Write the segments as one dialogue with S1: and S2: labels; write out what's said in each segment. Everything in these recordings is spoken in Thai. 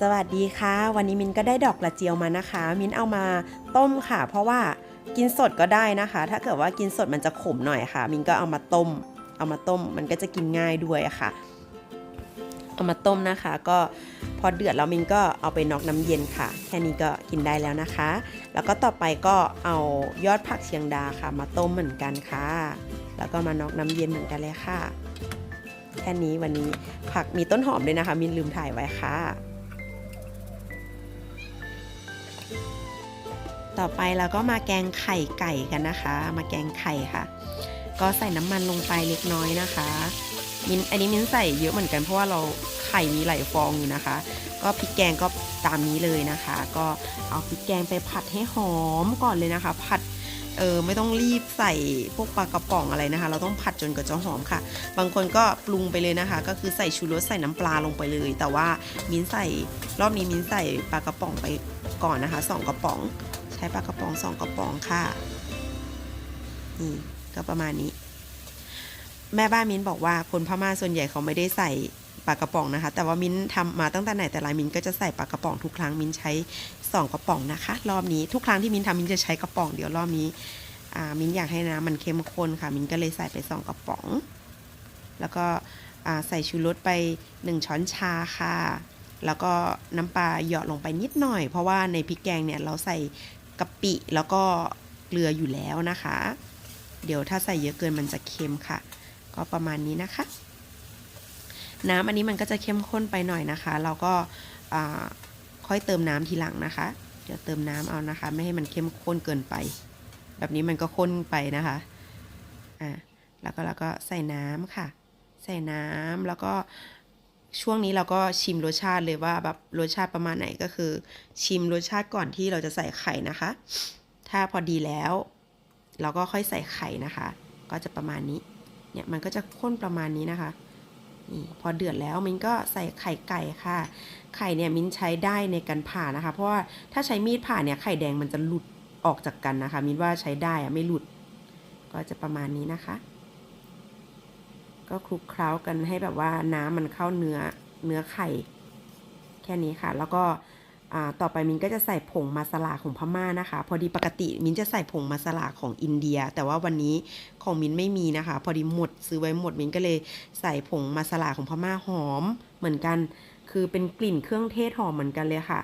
S1: สวัสดีค่ะ วันนี้มินก็ได้ดอกกระเจียวมานะคะ มินเอามาต้มค่ะ เพราะว่ากินสดก็ได้นะคะ ถ้าเกิดว่ากินสดมันจะขมหน่อยค่ะ มินก็เอามาต้ม เอามาต้มมันก็จะกินง่ายด้วยค่ะ เอามาต้มนะคะ ก็พอเดือดแล้วมินก็เอาไปน็อกน้ำเย็นค่ะ แค่นี้ก็กินได้แล้วนะคะ แล้วก็ต่อไปก็เอายอดผักเชียงดาค่ะ มาต้มเหมือนกันค่ะ แล้วก็มาน็อกน้ำเย็นเหมือนกันเลยค่ะ แค่นี้วันนี้ผักมีต้นหอมด้วยนะคะ มินลืมถ่ายไว้ค่ะ ต่อไปเราก็มาแกงไข่ไก่กันนะคะ มาแกงไข่ค่ะ ก็ใส่น้ำมันลงไปเล็กน้อยนะคะมินอันนี้มินใส่เยอะเหมือนกันเพราะว่าเราไข่มีหลายฟองอยู่นะคะ ก็พริกแกงก็ตามนี้เลยนะคะ ก็เอาพริกแกงไปผัดให้หอมก่อนเลยนะคะ ผัดเออไม่ต้องรีบใส่พวกปลากระป๋องอะไรนะคะ เราต้องผัดจนกว่าจะหอมค่ะ บางคนก็ปรุงไปเลยนะคะ ก็คือใส่ชูรสใส่น้ำปลาลงไปเลย แต่ว่ามิ้นใส่รอบนี้มิ้นใส่ปลากระป๋องไปก่อนนะคะสองกระป๋อง ช้ปลากระป๋องสองกระป๋องค่ะ นี่ก็ประมาณนี้ แม่บ้านมิ้นบอกว่าคนพม่าส่วนใหญ่เขาไม่ได้ใส่ปลากระป๋องนะคะ แต่ว่ามิ้นทำมาตั้งแต่ไหนแต่ไรมิ้นก็จะใส่ปลากระป๋องทุกครั้งมิ้นใช้สองกระป๋องนะคะ รอบนี้ทุกครั้งที่มิ้นทำมิ้นจะใช้กระป๋องเดียวรอบนี้มิ้นอยากให้น้ำมันเข้มข้นค่ะ มิ้นก็เลยใส่ไปสองกระป๋อง แล้วก็ใส่ชูรสไปหนึ่งช้อนชาค่ะ แล้วก็น้ำปลาหยาะลงไปนิดหน่อย เพราะว่าในพริกแกงเนี่ยเราใส่ กะปิแล้วก็เกลืออยู่แล้วนะคะ เดี๋ยวถ้าใส่เยอะเกินมันจะเค็มค่ะ ก็ประมาณนี้นะคะ น้ำอันนี้มันก็จะเข้มข้นไปหน่อยนะคะ เราก็ค่อยเติมน้ำทีหลังนะคะ เดี๋ยวเติมน้ำเอานะคะ ไม่ให้มันเข้มข้นเกินไป แบบนี้มันก็ข้นไปนะคะอ่าแล้วก็แล้วก็ใส่น้ำค่ะ ใส่น้ำแล้วก็ ช่วงนี้เราก็ชิมรสชาติเลยว่าแบบรสชาติประมาณไหนก็คือ ชิมรสชาติก่อนที่เราจะใส่ไข่นะคะ ถ้าพอดีแล้ว เราก็ค่อยใส่ไข่นะคะ ก็จะประมาณนี้ เนี่ยมันก็จะข้นประมาณนี้นะคะนี่พอเดือดแล้วมิ้นก็ใส่ไข่ไก่ค่ะ ไข่เนี่ยมิ้นใช้ได้ในการผ่านะคะ เพราะว่าถ้าใช้มีดผ่าเนี่ยไข่แดงมันจะหลุดออกจากกันนะคะ มิ้นว่าใช้ได้อะไม่หลุด ก็จะประมาณนี้นะคะ ก็คลุกเคล้ากันให้แบบว่าน้ำมันเข้าเนื้อเนื้อไข่ แค่นี้ค่ะ แล้วก็ต่อไปมินก็จะใส่ผงมาสลาของพม่านะคะ พอดีปกติมินจะใส่ผงมาสลาของอินเดีย แต่ว่าวันนี้ของมินไม่มีนะคะ พอดีหมดซื้อไว้หมดมินก็เลยใส่ผงมาสลาของพม่าหอมเหมือนกัน คือเป็นกลิ่นเครื่องเทศหอมเหมือนกันเลยค่ะ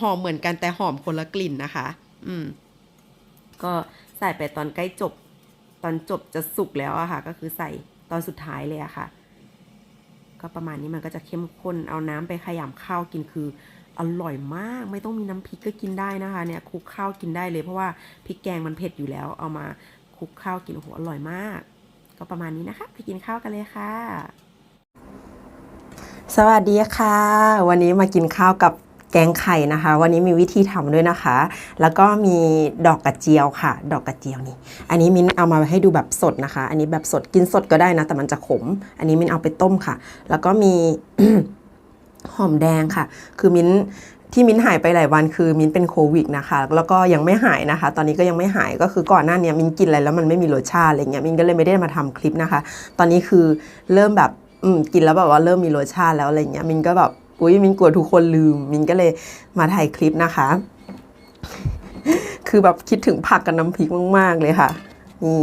S1: หอมเหมือนกันแต่หอมคนละกลิ่นนะคะ อืม ก็ใส่ไปตอนใกล้จบ ตอนจบจะสุกแล้วอะค่ะ ก็คือใส่ ตอนสุดท้ายเลยอะค่ะ ก็ประมาณนี้มันก็จะเข้มข้นเอาน้ำไปขยำข้าวกินคืออร่อยมากไม่ต้องมีน้ำพริกก็กินได้นะคะเนี่ยคลุกข้าวกินได้เลย เพราะว่าพริกแกงมันเผ็ดอยู่แล้ว เอามาคลุกข้าวกินโอ้โหอร่อยมาก ก็ประมาณนี้นะคะไปกินข้าวกันเลยค่ะ สวัสดีค่ะ วันนี้มากินข้าวกับ แกงไข่นะคะ วันนี้มีวิธีทำด้วยนะคะ แล้วก็มีดอกกระเจียวค่ะ ดอกกระเจียวนี่ อันนี้มิ้นเอามาให้ดูแบบสดนะคะ อันนี้แบบสดกินสดก็ได้นะ แต่มันจะขม อันนี้มิ้นเอาไปต้มค่ะ แล้วก็มีหอมแดงค่ะ คือมิ้นที่มิ้นหายไปหลายวันคือมิ้นเป็นโควิดนะคะ แล้วก็ยังไม่หายนะคะ ตอนนี้ก็ยังไม่หายก็คือก่อนหน้านี้มิ้นกินอะไรแล้วมันไม่มีรสชาติอะไรเงี้ยมิ้นก็เลยไม่ได้มาทำคลิปนะคะ ตอนนี้คือเริ่มแบบกินแล้วแบบว่าเริ่มมีรสชาติแล้วอะไรเงี้ยมิ้นก็แบบ อุ้ยมินกลัวทุกคนลืม มินก็เลยมาถ่ายคลิปนะคะ คือแบบคิดถึงผักกับน้ำพริกมาก ๆ เลยค่ะ นี่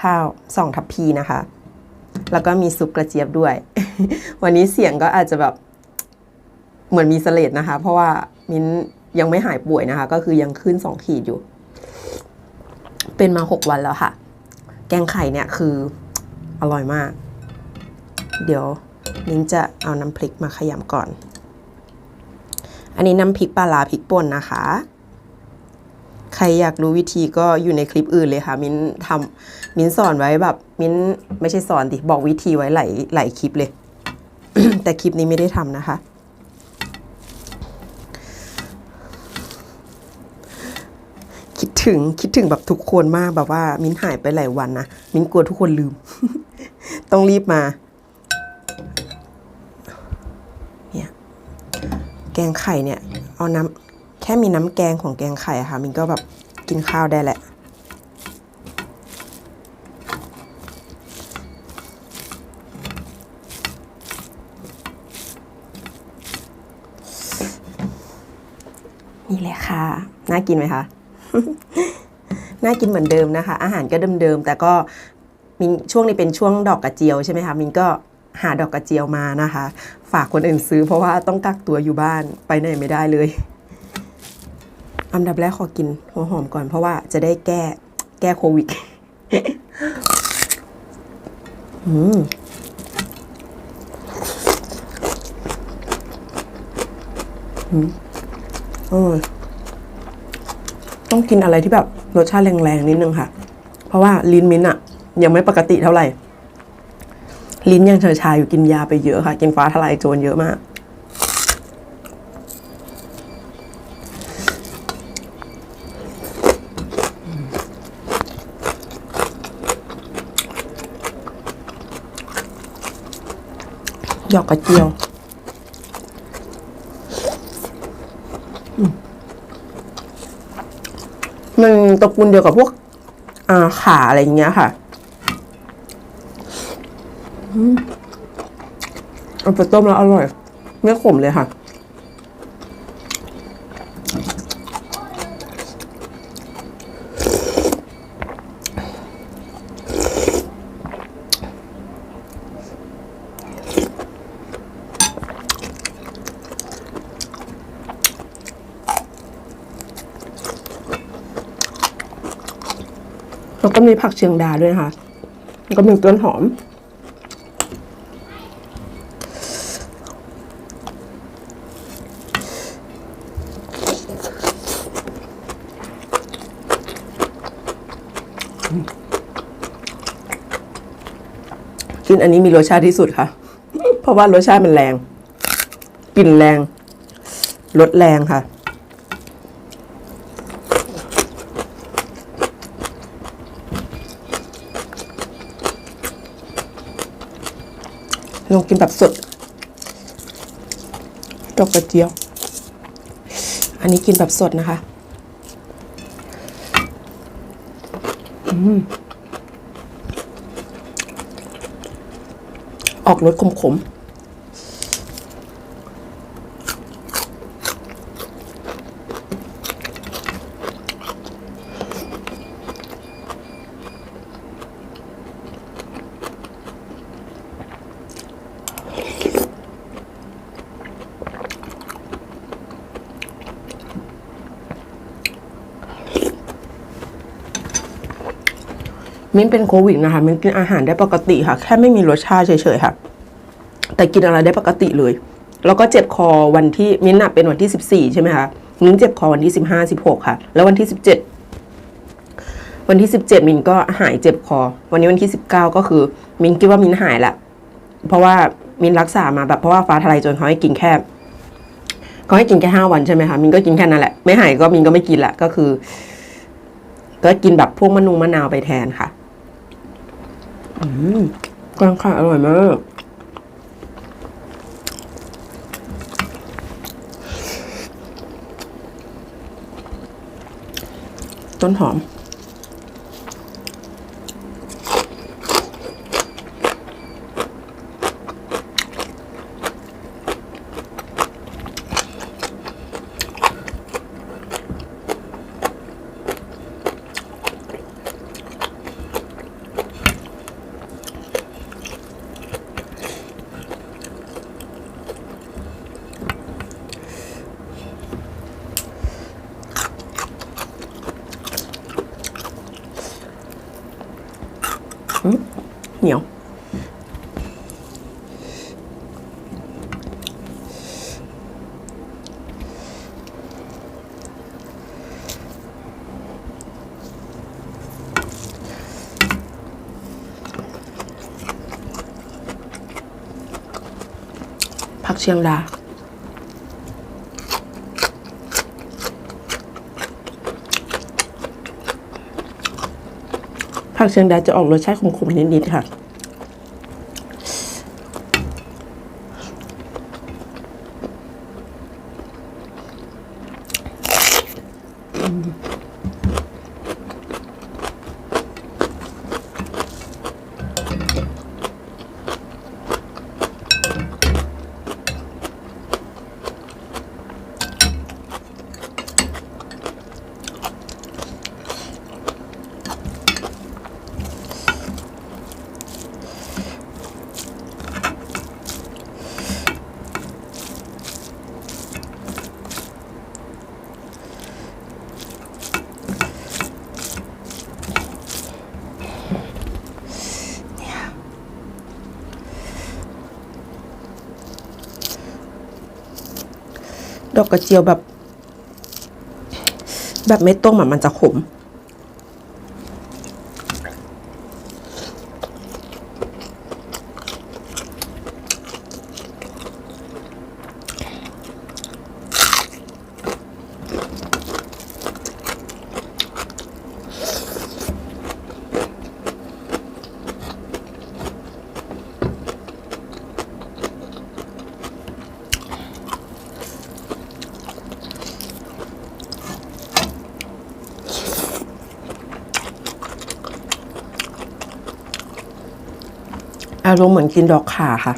S1: ข้าวสองทัพพีนะคะ แล้วก็มีซุปกระเจี๊ยบด้วย วันนี้เสียงก็อาจจะแบบ เหมือนมีเสลดนะคะ เพราะว่ามิ้นยังไม่หายป่วยนะคะ ก็คือยังขึ้นสองขีดอยู่ เป็นมาหกวันแล้วค่ะ แกงไข่เนี่ยคืออร่อยมาก เดี๋ยว มิ้นจะเอาน้ำพริกมาขยำก่อน อันนี้น้ำพริกปลาลาพริกป่นนะคะ ใครอยากรู้วิธีก็อยู่ในคลิปอื่นเลยค่ะ มิ้นทำมิ้นสอนไว้แบบ มิ้นไม่ใช่สอนดิบอกวิธีไว้หลายหลายคลิปเลย แต่คลิปนี้ไม่ได้ทำนะคะ คิดถึงคิดถึงแบบทุกคนมากแบบว่า มิ้นหายไปหลายวันนะ มิ้นกลัวทุกคนลืม ต้องรีบมา เนี่ย แก งไข่เนี่ย เอาน้ำแค่มีน้ำแกงของแกงไข่ค่ะมินก็แบบกินข้าวได้แหละนนี่แหละค่ะ น่ากินไหมคะ น่ากินเหมือนเดิมนะคะ อาหารก็เดิมๆ แต่ก็มินช่วงนี้เป็นช่วงดอกกระเจียวใช่ไหมคะ มินก็ หาดอกกระเจียวมานะคะ ฝากคนอื่นซื้อเพราะว่าต้องกักตัวอยู่บ้านไปไหนไม่ได้เลยอันดับแรกขอกินหัวหอมก่อนเพราะว่าจะได้แก้แก้โควิดอืมอืมอร่อยต้องกินอะไรที่แบบรสชาติแรงๆนิดนึงค่ะ เพราะว่าลิ้นมิ้นอะยังไม่ปกติเท่าไหร่ ลิ้นยังเฉยชาอยู่กินยาไปเยอะค่ะ กินฟ้าทลายโจรเยอะมาก หยอกกระเจียวมันตระกูลเดียวกับพวกอาขาอะไรอย่างเงี้ยค่ะ เอาไปต้มแล้วอร่อย ไม่ขมเลยค่ะ แล้วก็มีผักเชียงดาด้วยนะคะแล้วก็มีต้นหอม กินอันนี้มีรสชาติที่สุดค่ะ เพราะว่ารสชาติมันแรงกลิ่นแรงรสแรงค่ะลองกินแบบสดดอกกระเจียว อันนี้กินแบบสดนะคะ อืม ออกรสขมๆ มิ้นเป็นโควิดนะคะมิ้นกินอาหารได้ปกติค่ะ แค่ไม่มีรสชาติเฉยๆค่ะ แต่กินอะไรได้ปกติเลย แล้วก็เจ็บคอวันที่มิ้นท์น่ะเป็นวันที่สิบสี่ใช่ไหมคะมิ้นเจ็บคอวันที่สิบห้าสิบหกค่ะ แล้ววันที่สิบเจ็ดวันที่สิบเจ็ดมินก็หายเจ็บคอ วันนี้วันที่สิบเก้าก็คือ มินคิดว่ามินหายละเพราะว่ามินรักษามาแบบเพราะว่าฟ้าทลายจนเขาให้กินแค่เขาให้กินแค่ห้าวันใช่ไหมคะมินก็กินแค่นั้นแหละไม่หายก็มินก็ไม่กินละก็คือ ก็กินแบบพวกมะนุงมะนาวไปแทนค่ะ กลางขาอร่อยมากต้นหอม เหนียว ผักเชียงดา ผักเชียงดาจะออกรสชาติขมๆนิดๆค่ะ
S2: ดอกกระเจียวแบบ แบบไม่ต้มอะมันจะขม อารมณ์เหมือนกินดอกข่าค่ะ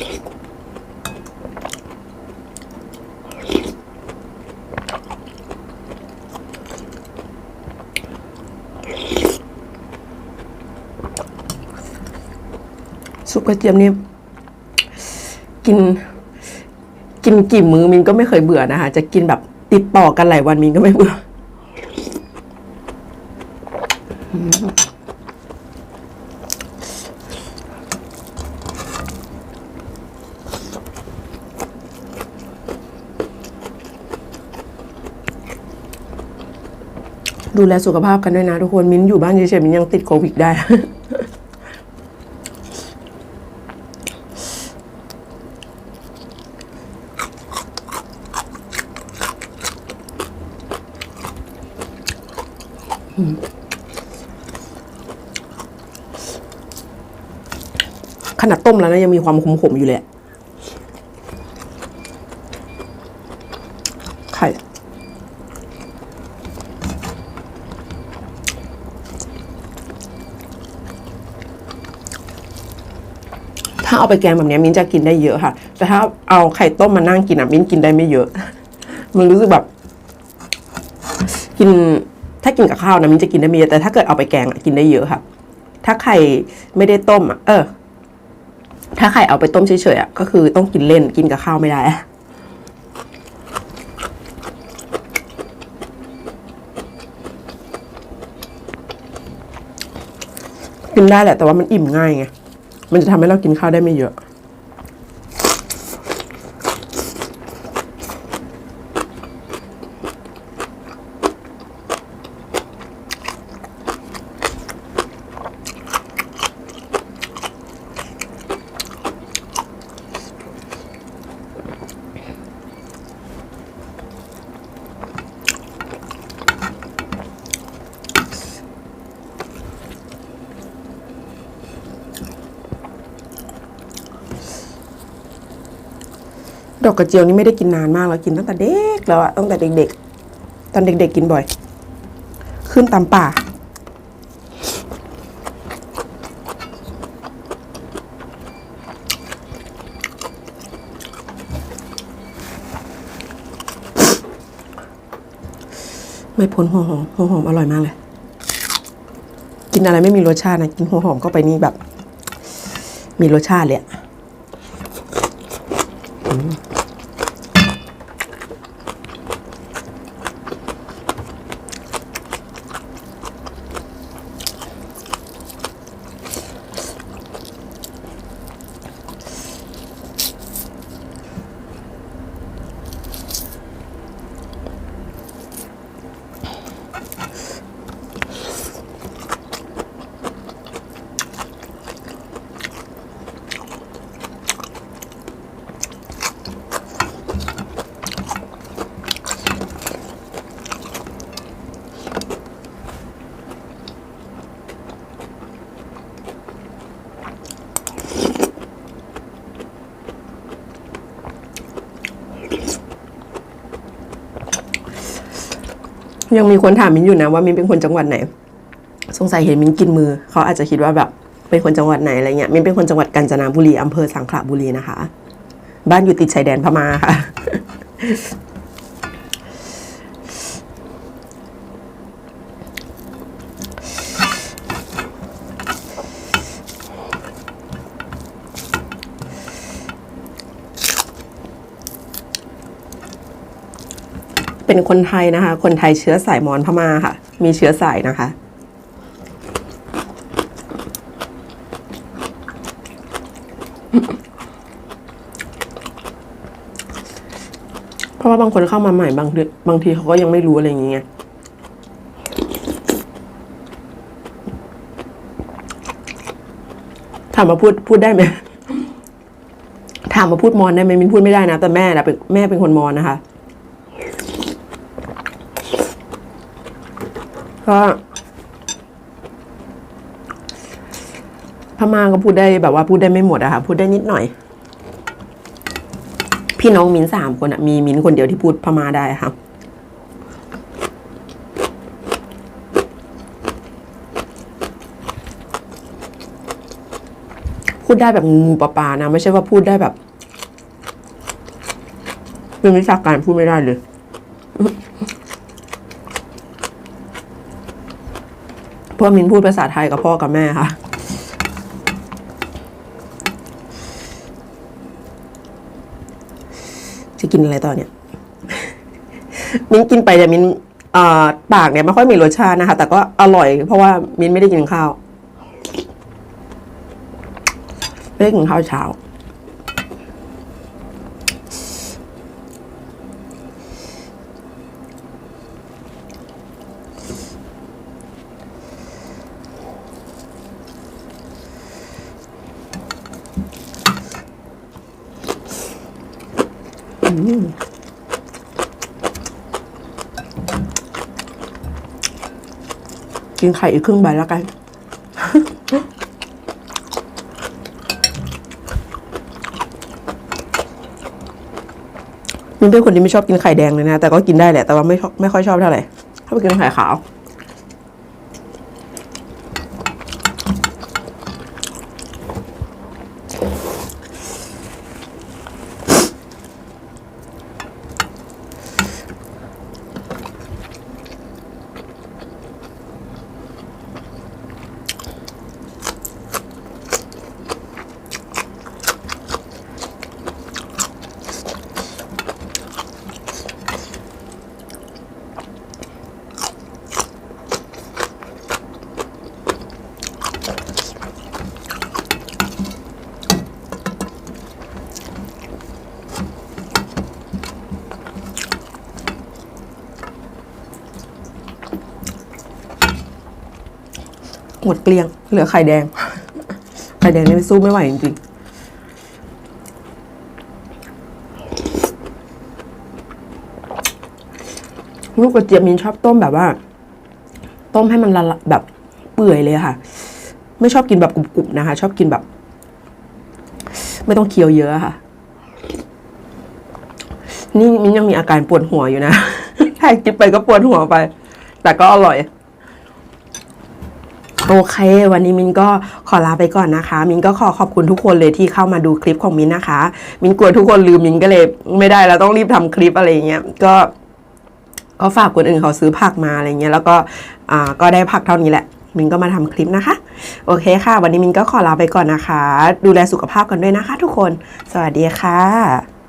S2: Thank you. ซุปกระเจี๊ยบนี่กิน กินกี่มื้อมินก็ไม่เคยเบื่อนะคะ จะกินแบบติดต่อกันหลายวันมินก็ไม่เบื่อดูแลสุขภาพกันด้วยนะทุกคน มิ้นอยู่บ้านเฉยๆ มินยังติดโควิดได้ ขนาดต้ม แล้วนะยังมีความขมๆอยู่เลยไข่ถ้าเอาไปแกงแบบนี้มิ้นจะกินได้เยอะค่ะ แต่ถ้าเอาไข่ต้มมานั่งกินอะมิ้นกินได้ไม่เยอะ มันรู้สึกแบบ กินถ้ากินกับข้าวนะมิ้นจะกินได้ไม่เยอะแต่ถ้าเกิดเอาไปแกงอะกินได้เยอะค่ะ ถ้าไข่ไม่ได้ต้มอะเออ ถ้าไข่เอาไปต้มเฉยๆอะก็คือต้องกินเล่นกินกับข้าวไม่ได้กินได้แหละแต่ว่ามันอิ่มง่ายไง มันจะทำให้เรากินข้าวได้ไม่เยอะ อกกระเจียวนี่ไม่ได้กินนานมากแล้วกินตั้งแต่เด็กแล้วอะตั้งแต่เด็ก ๆ ตอนเด็ก ๆ กินบ่อย ขึ้นตามป่า ไม่พ้นหัวหอมหัวหอมอร่อยมากเลย กินอะไรไม่มีรสชาตินะ กินหัวหอมเข้าไปนี่แบบ มีรสชาติเลยอะ ยังมีคนถามมินอยู่นะว่ามินเป็นคนจังหวัดไหน สงสัยเห็นมินกินมือ เขาอาจจะคิดว่าแบบเป็นคนจังหวัดไหนอะไรเงี้ยมินเป็นคนจังหวัดกาญจนบุรีอำเภอสังขละบุรีนะคะ บ้านอยู่ติดชายแดนพม่าค่ะ เป็นคนไทยนะคะ คนไทยเชื้อสายมอญพม่าค่ะ มีเชื้อสายนะคะ เพราะว่าบางคนเข้ามาใหม่บางบางทีเขาก็ยังไม่รู้อะไรอย่างเงี้ยถามมาพูดพูดได้ไหมถามมาพูดมอนได้ไหมมินพูดไม่ได้นะ แต่แม่นะเป็นแม่เป็นคนมอนนะคะ ก็พม่าก็พูดได้แบบว่าพูดได้ไม่หมดอะค่ะพูดได้นิดหน่อย พี่น้องมินสามคนอะมีมินคนเดียวที่พูดพม่าได้ค่ะพูดได้แบบงูปลาปลานะ ไม่ใช่ว่าพูดได้แบบ เป็นวิชาการพูดไม่ได้เลย เพราะมินพูดภาษาไทยกับพ่อกับแม่ค่ะ จะกินอะไรต่อเนี่ย มินกินไปแต่มินอ่าปากเนี่ยไม่ค่อยมีรสชาตินะคะ แต่ก็อร่อย เพราะว่ามินไม่ได้กินข้าว ไม่ได้กินข้าวเช้า กินไข่อีกครึ่งใบแล้วกันมันเป็นคนที่ไม่ชอบกินไข่แดงเลยนะ แต่ก็กินได้แหละ แต่ว่าไม่ชอบไม่ค่อยชอบเท่าไหร่ชอบกินไข่ขาว มดเกลี้ยง เหลือไข่แดง ไข่แดงนี่สู้ไม่ไหวจริงๆลูกกระเจี๊ยบมินชอบต้มแบบว่า ต้มให้มันละแบบเปื่อยเลยค่ะ ไม่ชอบกินแบบกรุบๆนะคะ ชอบกินแบบ ไม่ต้องเคี้ยวเยอะค่ะ นี่มินยังมีอาการปวดหัวอยู่นะถ้ากินไปก็ปวดหัวไป แต่ก็อร่อย โอเค วันนี้มินก็ขอลาไปก่อนนะคะ มินก็ขอขอบคุณทุกคนเลยที่เข้ามาดูคลิปของมินนะคะ มินกลัวทุกคนลืมมินก็เลยไม่ได้แล้วต้องรีบทำคลิปอะไรเงี้ยก็ก็ฝากคนอื่นเขาซื้อผักมาอะไรเงี้ยแล้วก็อ่าก็ได้ผักเท่านี้แหละ มินก็มาทำคลิปนะคะ โอเคค่ะ วันนี้มินก็ขอลาไปก่อนนะคะ ดูแลสุขภาพกันด้วยนะคะ ทุกคน สวัสดีค่ะ